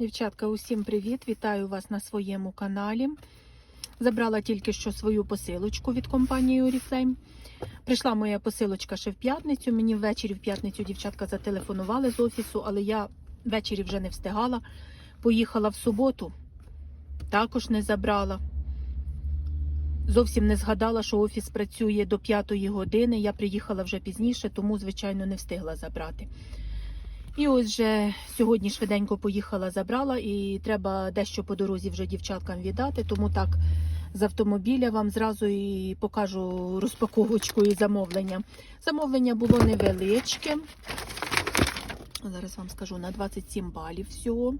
Дівчатка, усім привіт! Вітаю вас на своєму каналі. Забрала тільки що свою посилочку від компанії Oriflame. Прийшла моя посилочка ще в п'ятницю. Мені ввечері в п'ятницю дівчатка зателефонували з офісу, але я ввечері вже не встигала. Поїхала в суботу, також не забрала. Зовсім не згадала, що офіс працює до 5 години. Я приїхала вже пізніше, тому, звичайно, не встигла забрати. І ось вже сьогодні швиденько поїхала, забрала, і треба дещо по дорозі вже дівчаткам віддати. Тому так з автомобіля вам зразу і покажу розпаковочку і замовлення. Замовлення було невеличке. Зараз вам скажу на 27 балів всього.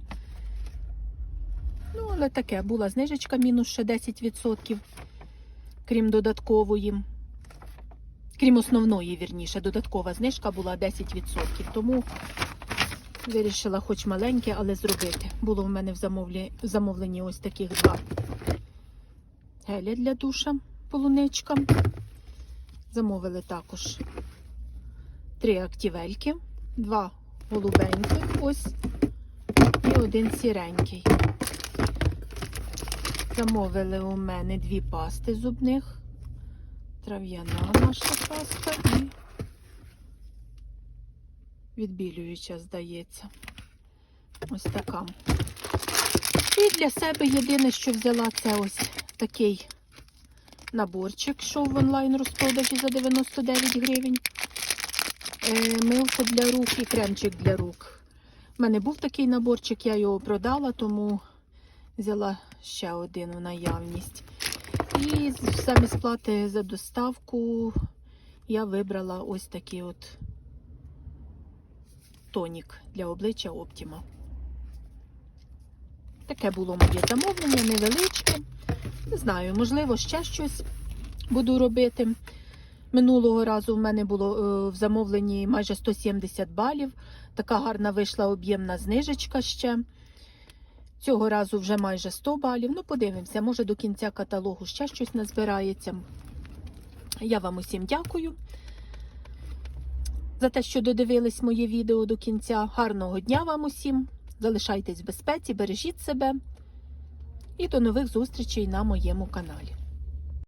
Ну, але таке була знижечка, мінус ще 10%, крім додаткової. Крім основної, вірніше, додаткова знижка була 10%. Тому Вирішила хоч маленьке, але зробити. Було в мене в замовлі... замовленні ось таких два геля для душа, полуничка. Замовили також три актівельки, два голубеньких ось і один сіренький. Замовили у мене дві пасти зубних, трав'яна наша паста і відбілююча, здається. Ось така. І для себе єдине, що взяла, це ось такий наборчик, що в онлайн розпродажі за 99 гривень. Е, Милка для рук і кремчик для рук. У мене був такий наборчик, я його продала, тому взяла ще один в наявність. І самі сплати за доставку я вибрала ось такий от тонік для обличчя Optima. Таке було моє замовлення, невеличке. Не знаю, можливо, ще щось буду робити. Минулого разу в мене було е, в замовленні майже 170 балів. Така гарна вийшла об'ємна знижечка ще. Цього разу вже майже 100 балів. Ну, подивимося, може до кінця каталогу ще щось назбирається. Я вам усім дякую за те, що додивились моє відео до кінця. Гарного дня вам усім! Залишайтесь в безпеці, бережіть себе і до нових зустрічей на моєму каналі.